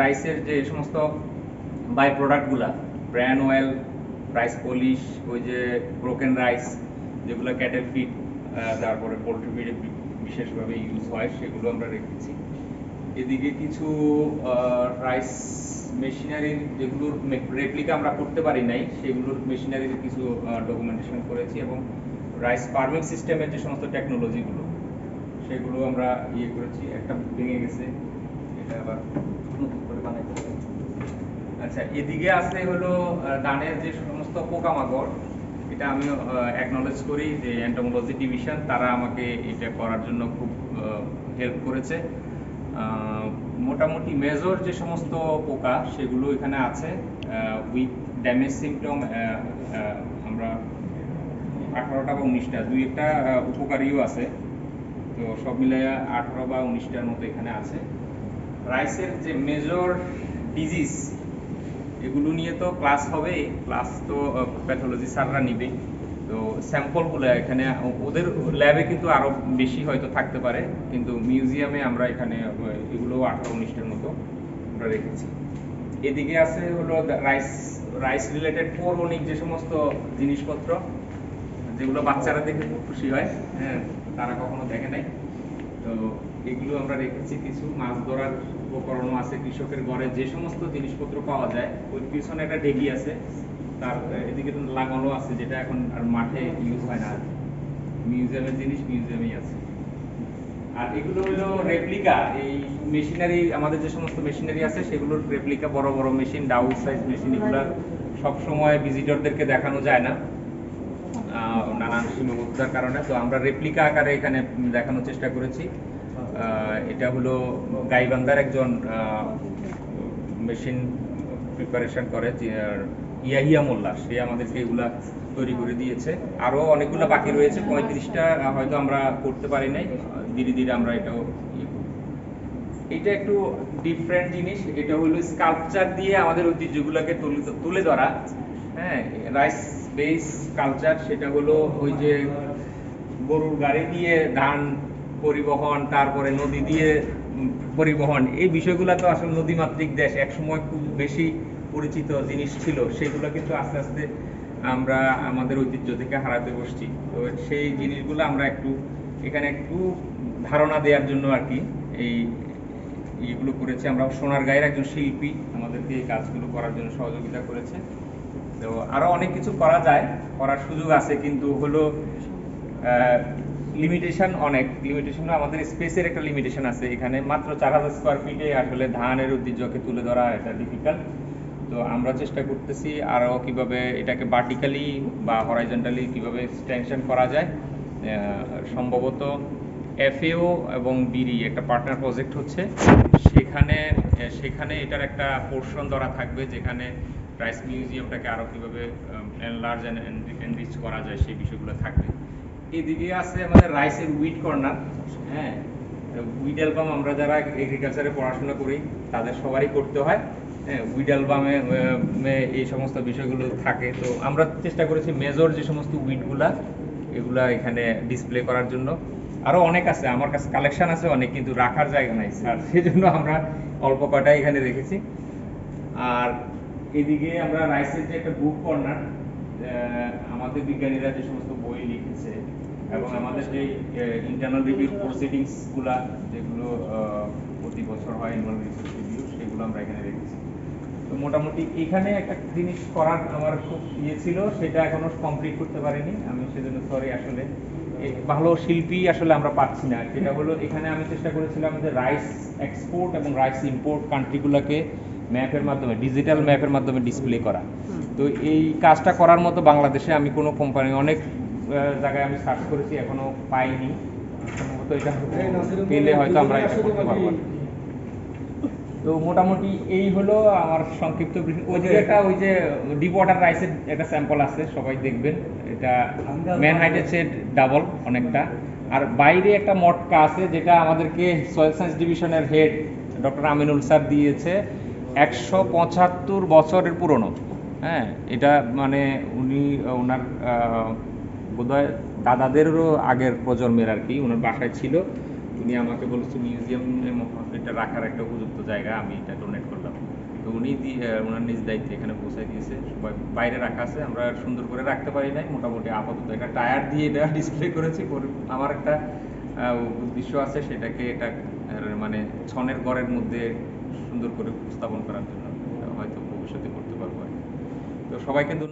রাইসের যে সমস্ত বাই প্রোডাক্টগুলা ব্র্যান্ড অয়েল রাইস পলিশ ওই যে ব্রোকেন রাইস যেগুলো ক্যাটেল ফিড তারপরে পোলট্রি ফিডে বিশেষভাবে ইউজ হয়, সেগুলো আমরা রেখেছি। এদিকে কিছু রাইস মেশিনারির যেগুলোর রেপ্লিকা আমরা করতে পারি নাই, সেগুলোর মেশিনারির কিছু ডকুমেন্টেশন করেছি এবং রাইস ফার্মিং সিস্টেমের যে সমস্ত টেকনোলজিগুলো সেগুলো আমরা ইয়ে করেছি, একটা ভেঙে গেছে, এটা আবার নতুন করে বানাইতে হবে। আচ্ছা এদিকে আছে হলো ধানের যে সমস্ত পোকামাকড়, এটা আমি অ্যাকনলেজ করি যে অ্যান্টোমোলজি ডিভিশন তারা আমাকে এটা করার জন্য খুব হেল্প করেছে। মোটামুটি মেজর যে সমস্ত পোকা, সেগুলো এখানে আছে উইথ ড্যামেজ সিমটম আমরা আঠারোটা বা উনিশটা, দুই একটা উপকারীও আছে। তো সব মিলাইয়া আঠারো বা উনিশটার মতো এখানে আছে। রাইসের যে মেজর ডিজিজ এগুলো নিয়ে তো ক্লাস হবে। ক্লাস তো প্যাথোলজি স্যাররা নিবে। তো স্যাম্পলগুলো এখানে, ওদের ল্যাবে কিন্তু আরও বেশি হয়তো থাকতে পারে। কিন্তু মিউজিয়ামে আমরা এখানে এগুলো আঠারো উনিশটার মতো আমরা রেখেছি। এদিকে আছে হলো রাইস রাইস রিলেটেড পৌরণিক যে সমস্ত জিনিসপত্র, যেগুলো বাচ্চারা দেখে খুব খুশি হয় হ্যাঁ তারা কখনো দেখে নাই। তো এগুলো আমরা রেখেছি কিছু। মাছ ধরার উপকরণও আছে, কৃষকের ঘরে যে সমস্ত জিনিসপত্র পাওয়া যায় ওই পিছনে একটা ঢেকি আছে, তার এদিকে লাগানো আছে, যেটা এখন আর মাঠে ইউজ হয় না। মিউজিয়ামের জিনিস মিউজিয়ামেই আছে। আর এগুলো হলো রেপ্লিকা এই মেশিনারি আমাদের যে সমস্ত মেশিনারি আছে, সেগুলোর রেপ্লিকা বড় বড় মেশিন ডাউন সাইজ মেশিন এগুলো সব সময় ভিজিটরদেরকে দেখানো যায় না। নানান সীমাবদ্ধতার কারণে। তো আমরা রেপ্লিকা আকারে এখানে দেখানোর চেষ্টা করেছি। এটা হলো গাইবান্ধার একজন মেশিন প্রিপারেশন করে ইয়াহিয়া মোল্লা। সে আমাদেরকে এগুলা তৈরি করে দিয়েছে। আরও অনেকগুলো বাকি রয়েছে, পঁয়ত্রিশটা হয়তো আমরা করতে পারি নাই। ধীরে ধীরে আমরা এটাও ইয়ে এটা একটু ডিফারেন্ট জিনিস। এটা হলো স্কাল্পচার দিয়ে আমাদের ঐতিহ্যগুলোকে তুলে ধরা। হ্যাঁ রাইস বেস কালচার সেটা হলো ওই যে গরুর গাড়ি দিয়ে ধান পরিবহন, তারপরে নদী দিয়ে পরিবহন, এই বিষয়গুলো তো আসলে নদীমাতৃক দেশ, একসময় খুব বেশি পরিচিত জিনিস ছিল। সেগুলো কিন্তু আস্তে আস্তে আমরা আমাদের ঐতিহ্য থেকে হারাতে বসছি। তো সেই জিনিসগুলো আমরা একটু, এখানে একটু ধারণা দেওয়ার জন্য আর কি এই এগুলো করেছে। আমরা সোনার গায়ের একজন শিল্পী আমাদেরকে এই কাজগুলো করার জন্য সহযোগিতা করেছে। তো আরও অনেক কিছু করা যায়, করার সুযোগ আছে, কিন্তু হলো লিমিটেশন অনেক লিমিটেশন আমাদের স্পেসের একটা লিমিটেশন আছে। এখানে মাত্র চার হাজার স্কোয়ার ফিটে আসলে ধানের ঐতিহ্যকে তুলে ধরা এটা ডিফিকাল্ট তো আমরা চেষ্টা করতেছি আরও কীভাবে এটাকে ভার্টিক্যালি বা হরাইজন্টালি কীভাবে এক্সটেনশন করা যায়। সম্ভবত এফএও এবং বিরি একটা পার্টনার প্রজেক্ট হচ্ছে। সেখানে সেখানে এটার একটা পোর্শন ধরা থাকবে যেখানে রাইস মিউজিয়ামটাকে আরও কীভাবে এনলার্জ এন্ড এনরিচ করা যায় সেই বিষয়গুলো থাকবে। এদিকে আছে আমাদের রাইসের উইড কর্নার হ্যাঁ? উইড অ্যালবাম আমরা যারা এগ্রিকালচারে পড়াশোনা করি, তাদের সবারই করতে হয়। উইড অ্যালবামে এই সমস্ত বিষয়গুলো থাকে। তো আমরা চেষ্টা করেছি মেজর যে সমস্ত উইডগুলা এগুলা এখানে ডিসপ্লে করার জন্য। আরও অনেক আছে, আমার কাছে কালেকশন আছে অনেক, কিন্তু রাখার জায়গা নাই স্যার সেজন্য আমরা অল্প কটা এখানে রেখেছি। আর এদিকে আমরা রাইসের যে একটা বুক কর্নার আমাদের বিজ্ঞানীরা যে সমস্ত বই লিখেছে এবং আমাদের যে ইন্টারনাল রিভিউ প্রসিডিংসগুলা, যেগুলো প্রতি বছর হয় অ্যানুয়াল রিসার্চ রিভিউ সেগুলো আমরা এখানে রেখেছি। তো মোটামুটি এখানে একটা জিনিস করার আমার খুব ইয়ে ছিল, সেটা এখনও কমপ্লিট করতে পারিনি। আমি সেজন্য সরি আসলে। ভালো শিল্পী আসলে আমরা পাচ্ছি না। সেটা হলো, এখানে আমি চেষ্টা করেছিলাম যে রাইস এক্সপোর্ট এবং রাইস ইম্পোর্ট কান্ট্রিগুলোকে ম্যাপের মাধ্যমে ডিজিটাল ম্যাপের মাধ্যমে ডিসপ্লে করা। তো এই কাজটা করার মতো বাংলাদেশে আমি কোনো কোম্পানি অনেক জায়গায় আমি সার্চ করেছি এখনও পাইনি। সম্ভবত এটা পেলে হয়তো আমরা এটা করতে পারব। তো মোটামুটি এই হলো আমার সংক্ষিপ্ত ওই যে একটা ওই যে ডিপ ওয়াটার রাইসের একটা স্যাম্পল আছে সবাই দেখবেন। এটা ম্যান হাইটের চেয়ে ডাবল অনেকটা। আর বাইরে একটা মটকা আছে যেটা আমাদেরকে সয়েল সায়েন্স ডিভিশনের হেড ডক্টর আমিনুল স্যার দিয়েছে একশো পঁচাত্তর বছরের পুরনো। হ্যাঁ এটা মানে উনি ওনার বোধহয় দাদাদেরও আগের প্রজন্মের আর কি ওনার বাসায় ছিল। উনি আমাকে বলছে মিউজিয়াম এটা রাখার একটা উপযুক্ত জায়গা, আমি এটা ডোনেট করলাম। তো উনি ওনার নিজ দায়িত্বে এখানে পৌঁছায় দিয়েছে। সবাই বাইরে রাখা আছে, আমরা সুন্দর করে রাখতে পারি নাই, মোটামুটি আপাতত একটা টায়ার দিয়ে এটা ডিসপ্লে করেছি। আমার একটা উদ্দেশ্য আছে, সেটাকে এটা মানে ছনের গড়ের মধ্যে সুন্দর করে উপস্থাপন করার জন্য। হয়তো ভবিষ্যতে করতে পারব আর কি। তো সবাইকে